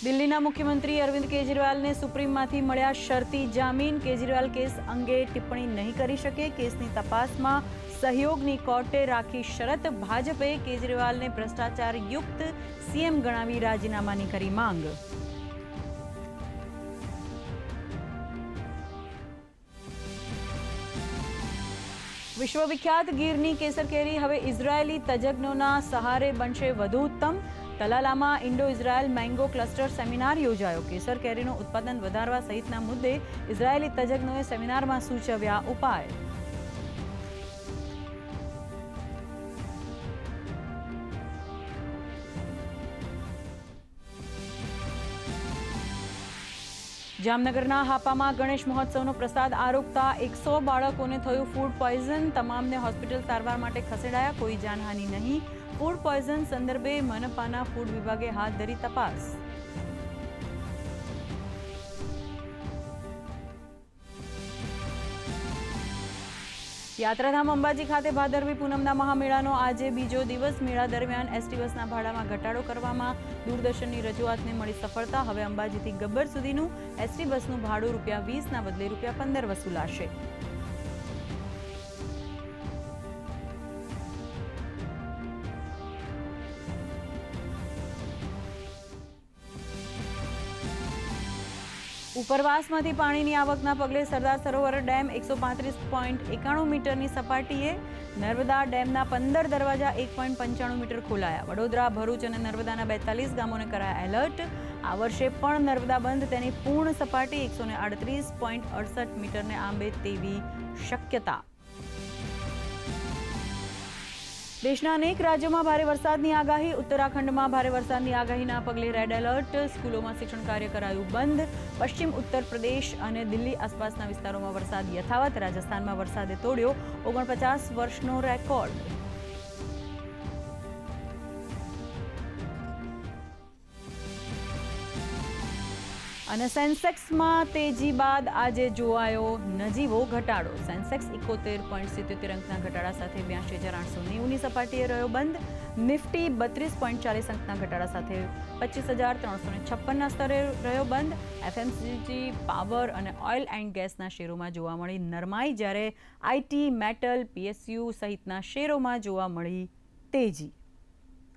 દિલ્હીના મુખ્યમંત્રી અરવિંદ કેજરીવાલને સુપ્રીમમાંથી મળ્યા શરતી જામીન. કેજરીવાલ કેસ અંગે ટિપ્પણી નહીં કરી શકે. કેસની તપાસમાં સહયોગની કોર્ટે રાખી શરત. ભાજપે કેજરીવાલને ભ્રષ્ટાચાર યુક્ત સીએમ ગણાવી રાજીનામાની કરી માંગ. વિશ્વવિખ્યાત ગીરની કેસર કેરી હવે ઇઝરાયેલી તજજ્ઞોના સહારે બનશે વધુ ઉત્તમ. તલાલામાં Indo Israel mango cluster seminar યોજાયો. કેસર કેરીનું ઉત્પાદન વધારવા સહિતના મુદ્દે ઇઝરાયેલી તજજ્ઞોએ સેમિનારમાં સૂચવ્યા ઉપાય. જામનગરના હાપામાં ગણેશ મહોત્સવનો પ્રસાદ આરોગતા એકસો બાળકોને થયું ફૂડ પોઈઝન. તમામને હોસ્પિટલ સારવાર માટે ખસેડાયા, કોઈ જાનહાનિ નહીં. ફૂડ પોઈઝન સંદર્ભે મનપાના ફૂડ વિભાગે હાથ ધરી તપાસ. યાત્રાધામ અંબાજી ખાતે ભાદરવી પૂનમના મહામેળાનો આજે બીજો દિવસ. મેળા દરમિયાન એસટી બસના ભાડામાં ઘટાડો કરવામાં દૂરદર્શનની રજૂઆતને મળી સફળતા. હવે અંબાજીથી ગબ્બર સુધીનું એસટી બસનું ભાડું રૂપિયા વીસના બદલે રૂપિયા પંદર વસૂલાશે. ઉપરવાસમાંથી પાણીની આવકના પગલે સરદાર સરોવર ડેમ એકસો પાંત્રીસ પોઈન્ટ એકાણું મીટરની સપાટીએ નર્મદા ડેમના પંદર દરવાજા એક પોઈન્ટ પંચાણું મીટર ખોલાયા. વડોદરા, ભરૂચ અને નર્મદાના બેતાલીસ ગામોને કરાયા એલર્ટ. આ વર્ષે પણ નર્મદા બંધ, તેની પૂર્ણ સપાટી એકસો ને આડત્રીસ પોઈન્ટ અડસઠ મીટરને આંબે તેવી શક્યતા. દેશના અનેક રાજ્યોમાં ભારે વરસાદની આગાહી. ઉત્તરાખંડમાં ભારે વરસાદની આગાહીના પગલે રેડ એલર્ટ સ્કૂલોમાં શિક્ષણ કાર્ય કરાયું બંધ. પશ્ચિમ ઉત્તર પ્રદેશ અને દિલ્હી આસપાસના વિસ્તારોમાં વરસાદ યથાવત. રાજસ્થાનમાં વરસાદે તોડ્યો ઓગણપચાસ વર્ષનો રેકોર્ડ અને સેન્સેક્સમાં તેજી બાદ આજે જોવાયો નજીવો ઘટાડો. સેન્સેક્સ ઇકોતેર પોઈન્ટ સિત્યોતેર અંકના ઘટાડા સાથે બ્યાસી હજાર આઠસો નેવુંની સપાટીએ રહ્યો બંધ. નિફ્ટી બત્રીસ પોઈન્ટ ચાલીસ અંકના ઘટાડા સાથે પચીસ હજાર ત્રણસો ને છપ્પનના સ્તરે રહ્યો બંધ. એફએમસીજી પાવર અને ઓઇલ એન્ડ ગેસના શેરોમાં જોવા મળી નરમાઈ, જ્યારે આઈટી, મેટલ, પીએસયુ સહિતના શેરોમાં જોવા મળી તેજી.